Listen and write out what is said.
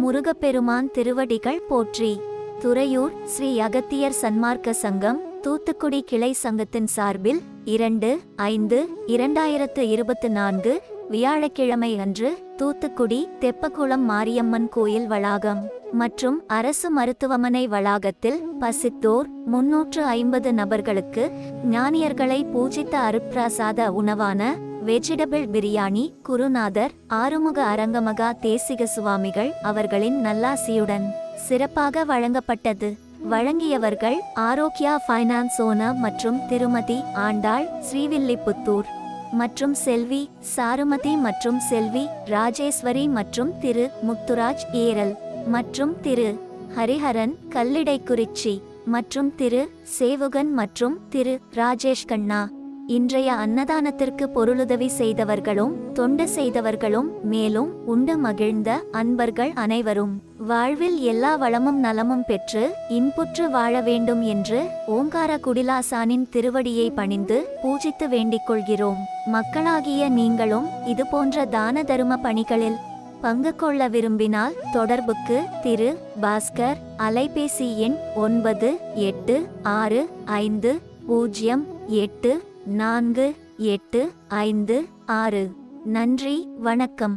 முருகப்பெருமான் திருவடிகள் போற்றி. துறையூர் ஸ்ரீ அகத்தியர் சன்மார்க்க சங்கம் தூத்துக்குடி கிளை சங்கத்தின் சார்பில் இரண்டு ஐந்து இரண்டாயிரத்து இருபத்து நான்கு வியாழக்கிழமை அன்று தூத்துக்குடி தெப்பக்குளம் மாரியம்மன் கோயில் வளாகம். மற்றும் அரசு மருத்துவமனை வளாகத்தில் பசித்தோர் முன்னூற்று ஐம்பது நபர்களுக்கு ஞானியர்களை பூஜித்த அருப்பிரசாத உணவான வெஜிடபிள் பிரியாணி குருநாதர் ஆறுமுக அரங்கமகா தேசிக சுவாமிகள் அவர்களின் நல்லாசியுடன் சிறப்பாக வழங்கப்பட்டது. வழங்கியவர்கள் ஆரோக்கியா ஃபைனான்ஸ் ஓனர் மற்றும் திருமதி ஆண்டாள் ஸ்ரீவில்லிபுத்தூர் மற்றும் செல்வி சாருமதி மற்றும் செல்வி ராஜேஸ்வரி மற்றும் திரு முத்துராஜ் ஏரல். மற்றும் திரு ஹரிஹரன் கல்லிடைக்குறிச்சி மற்றும் திரு சேவுகன் மற்றும் திரு ராஜேஷ் கண்ணா. இன்றைய அன்னதானத்திற்கு பொருளுதவி செய்தவர்களும் தொண்டு செய்தவர்களும் மேலும் உண்டு மகிழ்ந்த அன்பர்கள் அனைவரும். வாழ்வில் எல்லா வளமும் நலமும் பெற்று இன்புற்று வாழ வேண்டும் என்று ஓங்கார குடிலாசானின் திருவடியை பணிந்து பூஜித்து வேண்டிக் கொள்கிறோம். மக்களாகிய நீங்களும் இதுபோன்ற தான தரும பணிகளில் பங்கு கொள்ள விரும்பினால் தொடர்புக்கு திரு பாஸ்கர் அலைபேசி எண் ஒன்பது எட்டு ஆறு ஐந்து பூஜ்ஜியம் எட்டு நான்கு எட்டு ஐந்து ஆறு. நன்றி வணக்கம்.